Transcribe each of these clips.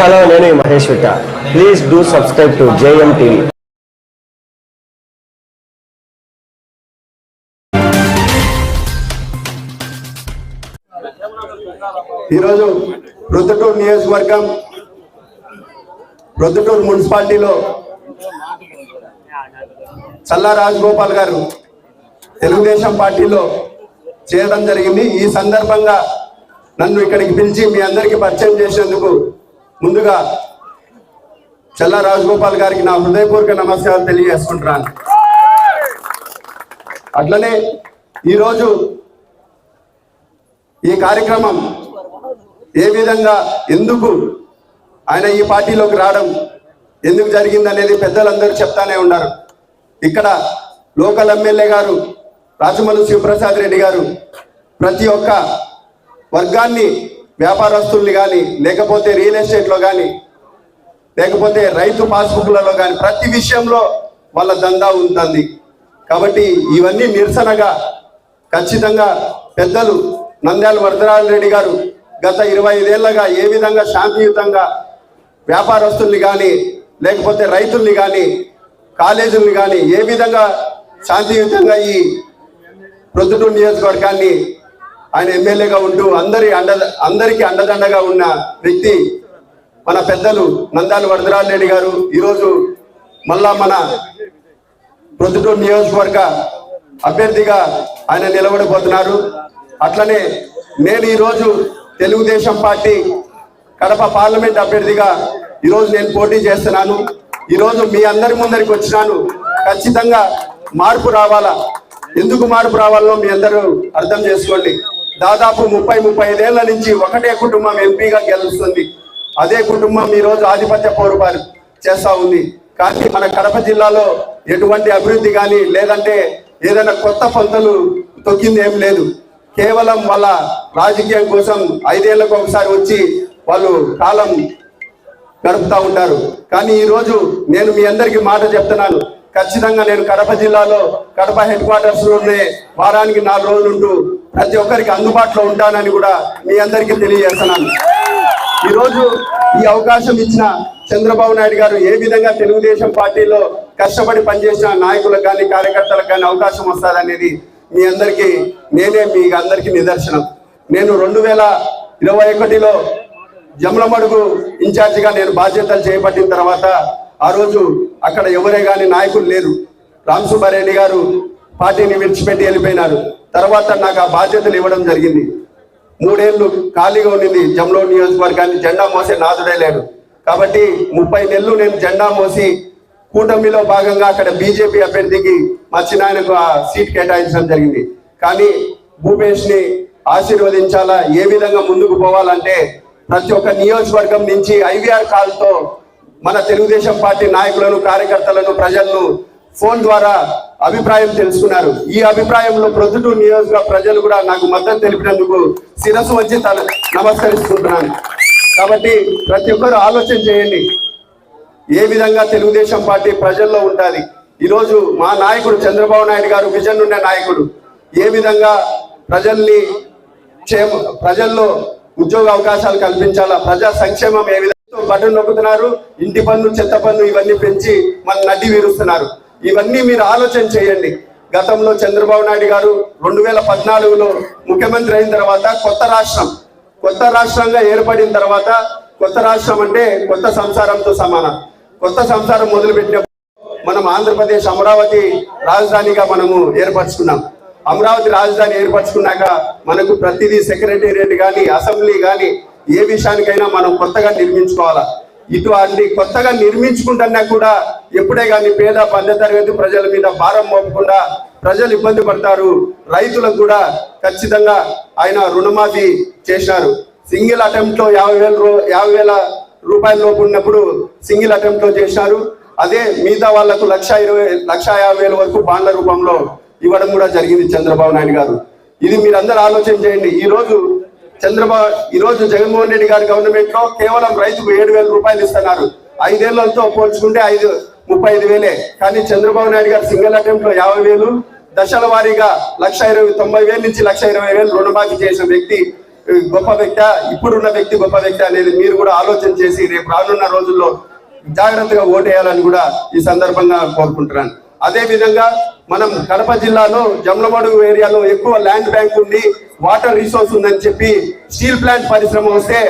Hello నేను Mahesh Vitta. Please do subscribe to JM TV ఈరోజు ప్రొద్దుటూరు నియోజకవర్గం ప్రొద్దుటూరు మున్సిపాలిటీలో చల్లా రాజగోపాల్ గారు తెలుగుదేశం పార్టీలో చేరడం జరిగింది. ఈ సందర్భంగా నన్ను ఇక్కడికి పిలిచి మీ అందరికీ పరిచయం చేసినందుకు ముందుగా చల్లా రాజగోపాల్ గారికి నా హృదయపూర్వక నమస్కారాలు తెలియజేసుకుంటున్నాను. అట్లనే ఈరోజు ఈ కార్యక్రమం ఏ విధంగా ఎందుకు ఆయన ఈ పార్టీలోకి రావడం ఎందుకు జరిగిందనేది పెద్దలందరూ చెప్తానే ఉన్నారు. ఇక్కడ లోకల్ ఎమ్మెల్యే గారు రాజమల్లు శివప్రసాద్ రెడ్డి గారు ప్రతి ఒక్క వర్గాన్ని వ్యాపారస్తుల్ని కానీ లేకపోతే రియల్ ఎస్టేట్లో కానీ లేకపోతే రైతు పాస్బుక్లలో కానీ ప్రతి విషయంలో వాళ్ళ దందా ఉంటుంది. కాబట్టి ఇవన్నీ నిరసనగా ఖచ్చితంగా పెద్దలు నంద్యాల వరదరాజ రెడ్డి గారు గత ఇరవై ఐదేళ్ళగా ఏ విధంగా శాంతియుతంగా వ్యాపారస్తుల్ని కానీ లేకపోతే రైతుల్ని కానీ కాలేజీల్ని కానీ ఏ విధంగా శాంతియుతంగా ఈ ప్రొద్దుటూరు నియోజకవర్గాన్ని ఆయన ఎమ్మెల్యేగా ఉంటూ అందరి అండ అందరికీ అండదండగా ఉన్న వ్యక్తి మన పెద్దలు నందాలు వరదరాజ రెడ్డి గారు. ఈరోజు మళ్ళా మన ప్రొద్దుటూరు నియోజకవర్గ అభ్యర్థిగా ఆయన నిలబడిపోతున్నారు అట్లనే నేను ఈరోజు తెలుగుదేశం పార్టీ కడప పార్లమెంట్ అభ్యర్థిగా ఈరోజు నేను పోటీ చేస్తున్నాను. ఈరోజు మీ అందరి ముందరికి వచ్చినాను. ఖచ్చితంగా మార్పు రావాలా? ఎందుకు మార్పు రావాలో మీ అందరూ అర్థం చేసుకోండి. దాదాపు ముప్పై ముప్పై ఐదేళ్ళ నుంచి ఒకటే కుటుంబం ఎంపీగా గెలుస్తుంది. అదే కుటుంబం ఈ రోజు ఆధిపత్య పౌరుపాలు చేస్తా ఉంది. కానీ మన కడప జిల్లాలో ఎటువంటి అభివృద్ధి కానీ లేదంటే ఏదైనా కొత్త పంతలు తొక్కింది ఏం లేదు. కేవలం వాళ్ళ రాజకీయం కోసం ఐదేళ్ళకు ఒకసారి వచ్చి వాళ్ళు కాలం గడుపుతూ ఉంటారు. కానీ ఈరోజు నేను మీ అందరికీ మాట చెప్తున్నాను. ఖచ్చితంగా నేను కడప జిల్లాలో కడప హెడ్ క్వార్టర్స్లోనే వారానికి నాలుగు రోజులు ఉంటూ ప్రతి ఒక్కరికి అందుబాటులో ఉంటానని కూడా మీ అందరికీ తెలియజేస్తున్నాను. ఈరోజు ఈ అవకాశం ఇచ్చిన చంద్రబాబు నాయుడు గారు ఏ విధంగా తెలుగుదేశం పార్టీలో కష్టపడి పనిచేసిన నాయకులకు కానీ కార్యకర్తలకు కానీ అవకాశం వస్తుందనేది మీ అందరికీ నేనే మీ అందరికీ నిదర్శనం. నేను రెండు వేల ఇరవై ఒకటిలో జమలమడుగు ఇన్ఛార్జిగా నేను బాధ్యతలు చేపట్టిన తర్వాత ఆ రోజు అక్కడ ఎవరే కానీ నాయకులు లేరు. రామ్ సుబ్బారెడ్డి గారు పార్టీని విడిచిపెట్టి వెళ్ళిపోయినారు. తర్వాత నాకు ఆ బాధ్యతలు ఇవ్వడం జరిగింది. మూడేళ్ళు ఖాళీగా ఉండింది జమ్లో నియోజకవర్గాన్ని. జెండా మోసే నాదుడే లేడు. కాబట్టి ముప్పై నెలలు నేను జెండా మోసి కూటమిలో భాగంగా అక్కడ బీజేపీ అభ్యర్థికి మా చిన్నాయనకు ఆ సీట్ కేటాయించడం జరిగింది. కానీ భూపేష్ని ఆశీర్వదించాలా ఏ విధంగా ముందుకు పోవాలంటే ప్రతి ఒక్క నియోజకవర్గం నుంచి ఐవీఆర్ కాల్తో మన తెలుగుదేశం పార్టీ నాయకులను కార్యకర్తలను ప్రజలను ఫోన్ ద్వారా అభిప్రాయం తెలుసుకున్నారు. ఈ అభిప్రాయంలో ప్రొద్దుటూరు నియోజక ప్రజలు కూడా నాకు మద్దతు తెలిపినందుకు శిరస్సు వచ్చి తల నమస్కరిస్తున్నాను. కాబట్టి ప్రతి ఒక్కరు ఆలోచన చేయండి. ఏ విధంగా తెలుగుదేశం పార్టీ ప్రజల్లో ఉంటుంది ఈరోజు మా నాయకుడు చంద్రబాబు నాయుడు గారు విజన్ ఉన్న నాయకుడు ఏ విధంగా ప్రజల్ని క్షేమ ప్రజల్లో ఉద్యోగ అవకాశాలు కల్పించాలా? ప్రజా సంక్షేమం ఏ విధంగా బటన్ నొక్కుతున్నారు ఇంటి పన్ను చెత్త పన్ను ఇవన్నీ పెంచి మన నడ్డి వీరుస్తున్నారు. ఇవన్నీ మీరు ఆలోచన చేయండి. గతంలో చంద్రబాబు నాయుడు గారు రెండు వేల పద్నాలుగులో ముఖ్యమంత్రి అయిన తర్వాత కొత్త రాష్ట్రం కొత్త రాష్ట్రంగా ఏర్పడిన తర్వాత కొత్త రాష్ట్రం అంటే కొత్త సంసారంతో సమానం. కొత్త సంసారం మొదలుపెట్టినప్పుడు మనం ఆంధ్రప్రదేశ్ అమరావతి రాజధానిగా మనము ఏర్పరచుకున్నాం. అమరావతి రాజధాని ఏర్పరచుకున్నాక మనకు ప్రతిదీ సెక్రటేరియట్ కానీ అసెంబ్లీ కానీ ఏ విషయానికైనా మనం కొత్తగా నిర్మించుకోవాలా? ఇటువంటి కొత్తగా నిర్మించుకుంటున్నా కూడా ఎప్పుడే కానీ పేద మధ్యతరగతి ప్రజల మీద భారం మోపకుండా ప్రజలు ఇబ్బంది పడతారు. రైతులకు కూడా ఖచ్చితంగా ఆయన రుణమాఫీ చేశారు సింగిల్ అటెంప్ట్లో యాభై వేల యాభై వేల రూపాయల లోపు ఉన్నప్పుడు సింగిల్ అటెంప్ట్లో అదే మిగతా వాళ్ళకు లక్ష ఇరవై లక్ష యాభై వేల వరకు బాండ్ల రూపంలో ఇవ్వడం కూడా జరిగింది చంద్రబాబు నాయుడు గారు. ఇది మీరందరూ ఆలోచన చేయండి. ఈ రోజు చంద్రబాబు ఈ రోజు జగన్మోహన్ రెడ్డి గారి గవర్నమెంట్లో కేవలం రైతుకు ఏడు వేల రూపాయలు ఇస్తున్నారు. ఐదేళ్ళతో పోల్చుకుంటే ఐదు ముప్పై ఐదు వేలే. కానీ చంద్రబాబు నాయుడు గారు సింగిల్ అటెంప్ట్లో యాభై వేలు దశల వారీగా లక్ష ఇరవై తొంభై వేల నుంచి లక్ష ఇరవై వేలు రుణమాఫీ చేసిన వ్యక్తి గొప్ప వ్యక్తి ఇప్పుడున్న వ్యక్తి గొప్ప వ్యక్తి అనేది మీరు కూడా ఆలోచన చేసి రేపు రానున్న రోజుల్లో జాగ్రత్తగా ఓటేయాలని కూడా ఈ సందర్భంగా కోరుకుంటున్నాను. అదే విధంగా మనం కడప జిల్లాలో జమ్లమడుగు ఏరియాలో ఎక్కువ ల్యాండ్ బ్యాంక్ ఉంది వాటర్ రిసోర్స్ ఉందని చెప్పి స్టీల్ ప్లాంట్ పరిశ్రమ వస్తే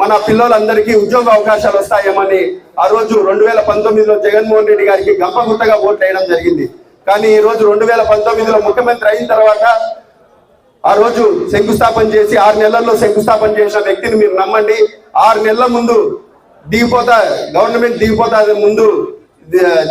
మన పిల్లలందరికీ ఉద్యోగ అవకాశాలు వస్తాయేమని ఆ రోజు రెండు వేల పంతొమ్మిదిలో జగన్మోహన్ రెడ్డి గారికి గంపగుట్టగా ఓట్లు వేయడం జరిగింది. కానీ ఈ రోజు రెండు వేల పంతొమ్మిదిలో ముఖ్యమంత్రి అయిన తర్వాత ఆ రోజు శంకుస్థాపన చేసి ఆరు నెలల్లో శంకుస్థాపన చేసిన వ్యక్తిని మీరు నమ్మండి. ఆరు నెలల ముందు దిగిపోతా గవర్నమెంట్ దిగిపోతా ముందు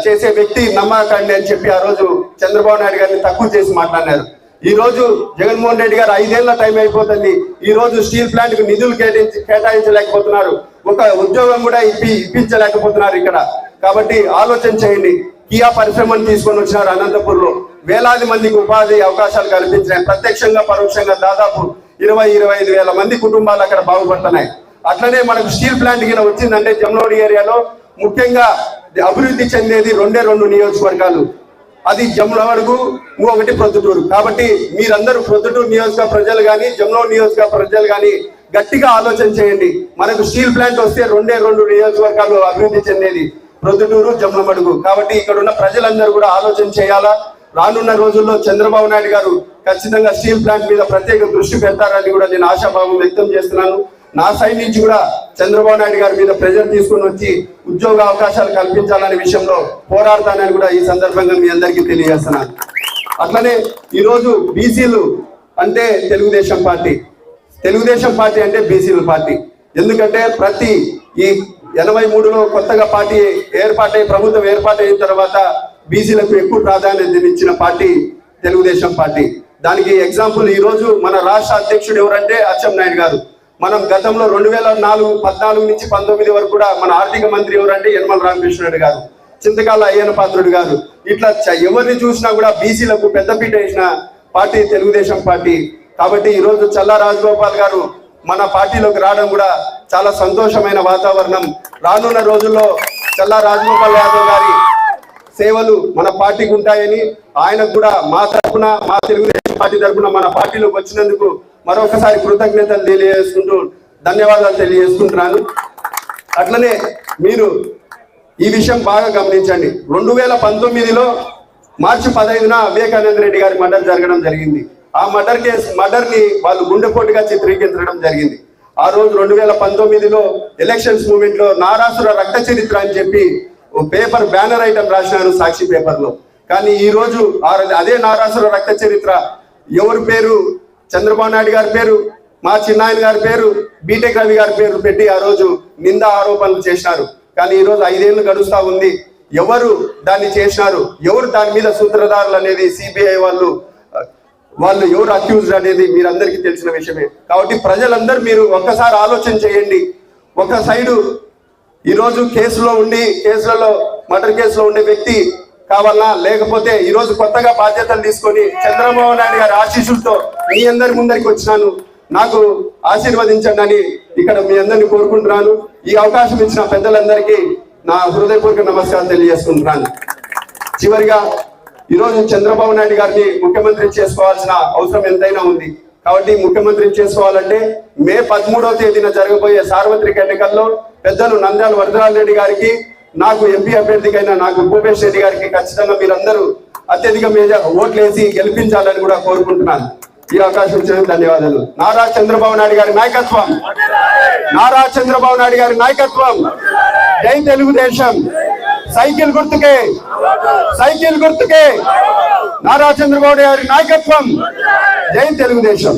చేసే వ్యక్తి నమ్మకండి అని చెప్పి ఆ రోజు చంద్రబాబు నాయుడు గారిని తక్కువ చేసి మాట్లాడినారు. ఈ రోజు జగన్మోహన్ రెడ్డి గారు ఐదేళ్ళ టైం అయిపోతుంది. ఈ రోజు స్టీల్ ప్లాంట్కు నిధులు కేటాయించి కేటాయించలేకపోతున్నారు. ఒక ఉద్యోగం కూడా ఇప్పి ఇప్పించలేకపోతున్నారు ఇక్కడ. కాబట్టి ఆలోచన చేయండి. కియా పరిశ్రమను తీసుకొని వచ్చినారు అనంతపూర్లో వేలాది మందికి ఉపాధి అవకాశాలు కల్పించినాయి. ప్రత్యక్షంగా పరోక్షంగా దాదాపు ఇరవై ఇరవై ఐదు వేల మంది కుటుంబాలు అక్కడ బాగుపడుతున్నాయి. అట్లనే మనకు స్టీల్ ప్లాంట్ కింద వచ్చిందంటే జమ్లోడి ఏరియాలో ముఖ్యంగా అభివృద్ధి చెందేది రెండే రెండు నియోజకవర్గాలు. అది జమ్లవడుగు ఒకటి ప్రొద్దుటూరు. కాబట్టి మీరందరూ ప్రొద్దుటూరు నియోజక ప్రజలు కానీ జమ్లో నియోజక ప్రజలు కానీ గట్టిగా ఆలోచన చేయండి. మనకు స్టీల్ ప్లాంట్ వస్తే రెండే రెండు నియోజకవర్గాలు అభివృద్ధి చెందేది. ప్రొద్దుటూరు జమ్లమడుగు కాబట్టి ఇక్కడ ఉన్న ప్రజలందరూ కూడా ఆలోచన చేయాలా? రానున్న రోజుల్లో చంద్రబాబు నాయుడు గారు ఖచ్చితంగా స్టీల్ ప్లాంట్ మీద ప్రత్యేక దృష్టి పెడతారని కూడా నేను ఆశాభావం వ్యక్తం చేస్తున్నాను. నా సైడ్ నుంచి కూడా చంద్రబాబు నాయుడు గారి మీద ప్రెజర్ తీసుకొని వచ్చి ఉద్యోగ అవకాశాలు కల్పించాలనే విషయంలో పోరాడతానని కూడా ఈ సందర్భంగా మీ అందరికీ తెలియజేస్తున్నాను. అట్లనే ఈరోజు బీసీలు అంటే తెలుగుదేశం పార్టీ. తెలుగుదేశం పార్టీ అంటే బీసీల పార్టీ. ఎందుకంటే ప్రతి ఈ ఎనభై మూడులో కొత్తగా పార్టీ ఏర్పాటై ప్రభుత్వం ఏర్పాటైన తర్వాత బీసీలకు ఎక్కువ ప్రాధాన్యత ఇచ్చిన పార్టీ తెలుగుదేశం పార్టీ. దానికి ఎగ్జాంపుల్ ఈ రోజు మన రాష్ట్ర అధ్యక్షుడు ఎవరంటే అచ్చెం నాయుడు గారు. మనం గతంలో రెండు వేల నాలుగు పద్నాలుగు నుంచి పంతొమ్మిది వరకు కూడా మన ఆర్థిక మంత్రి ఎవరంటే యనమల రామకృష్ణుడు గారు చింతకాల అయ్యన పాత్రుడు గారు. ఇట్లా ఎవరిని చూసినా కూడా బీసీలకు పెద్దపీట వేసిన పార్టీ తెలుగుదేశం పార్టీ. కాబట్టి ఈరోజు చల్లా రాజగోపాల్ గారు మన పార్టీలోకి రావడం కూడా చాలా సంతోషమైన వాతావరణం. రానున్న రోజుల్లో చల్లా రాజగోపాల్ యాదవ్ గారి సేవలు మన పార్టీకి ఉంటాయని ఆయనకు కూడా మా తరఫున మా తెలుగుదేశం పార్టీ తరఫున మన పార్టీలోకి వచ్చినందుకు మరొకసారి కృతజ్ఞతలు తెలియజేసుకుంటూ ధన్యవాదాలు తెలియజేసుకుంటున్నాను. అట్లనే మీరు ఈ విషయం బాగా గమనించండి. రెండు వేల పంతొమ్మిదిలో మార్చి పదహైదున వివేకానంద రెడ్డి గారి మర్డర్ జరగడం జరిగింది. ఆ మర్డర్ కేసు మర్డర్ని వాళ్ళు గుండెపోటుగా చిత్రీకరించడం జరిగింది. ఆ రోజు రెండు వేల పంతొమ్మిదిలో ఎలక్షన్స్ మూమెంట్లో నారాసుర రక్త చరిత్ర అని చెప్పి ఓ పేపర్ బ్యానర్ ఐటమ్ రాసినారు సాక్షి పేపర్లో కానీ ఈ రోజు అదే నారాసుర రక్త చరిత్ర ఎవరి పేరు చంద్రబాబు నాయుడు గారి పేరు మా చిన్నాయన గారి పేరు బీటెక్ రవి గారి పేరు పెట్టి ఆ రోజు నింద ఆరోపణలు చేసినారు. కానీ ఈ రోజు ఐదేళ్ళు గడుస్తా ఉంది. ఎవరు దాన్ని చేసినారు? ఎవరు దాని మీద సూత్రధారులు అనేది సిబిఐ వాళ్ళు వాళ్ళు ఎవరు అక్యూజ్డ్ అనేది మీరందరికీ తెలిసిన విషయమే. కాబట్టి ప్రజలందరూ మీరు ఒక్కసారి ఆలోచన చేయండి. ఒక సైడు ఈరోజు కేసులో ఉండి కేసులలో మర్డర్ కేసులో ఉండే వ్యక్తి కావాలా? లేకపోతే ఈ రోజు కొత్తగా బాధ్యతలు తీసుకొని చంద్రబాబు నాయుడు గారి ఆశీస్సులతో మీ అందరి ముందరికి వచ్చినాను. నాకు ఆశీర్వదించండి అని ఇక్కడ మీ అందరిని కోరుకుంటున్నాను. ఈ అవకాశం ఇచ్చిన పెద్దలందరికీ నా హృదయపూర్వక నమస్కారం తెలియజేసుకుంటున్నాను. చివరిగా ఈరోజు చంద్రబాబు నాయుడు గారిని ముఖ్యమంత్రి చేసుకోవాల్సిన అవసరం ఎంతైనా ఉంది. కాబట్టి ముఖ్యమంత్రి చేసుకోవాలంటే మే పదమూడవ తేదీన జరగబోయే సార్వత్రిక ఎన్నికల్లో పెద్దలు నంద్యాల వరదరాజ రెడ్డి గారికి నాకు ఎంపీ అభ్యర్థికైనా నాకు భూపేష్ రెడ్డి గారికి ఖచ్చితంగా మీరందరూ అత్యధిక మీద ఓట్లేసి గెలిపించాలని కూడా కోరుకుంటున్నాను. ఈ అవకాశం ఇచ్చినందుకు ధన్యవాదాలు. నారా చంద్రబాబు నాయుడు గారి నాయకత్వం. నారా చంద్రబాబు నాయుడు గారి నాయకత్వం. జై తెలుగుదేశం. సైకిల్ గుర్తుకే. సైకిల్ గుర్తుకే. నారా చంద్రబాబు గారి నాయకత్వం. జై తెలుగుదేశం.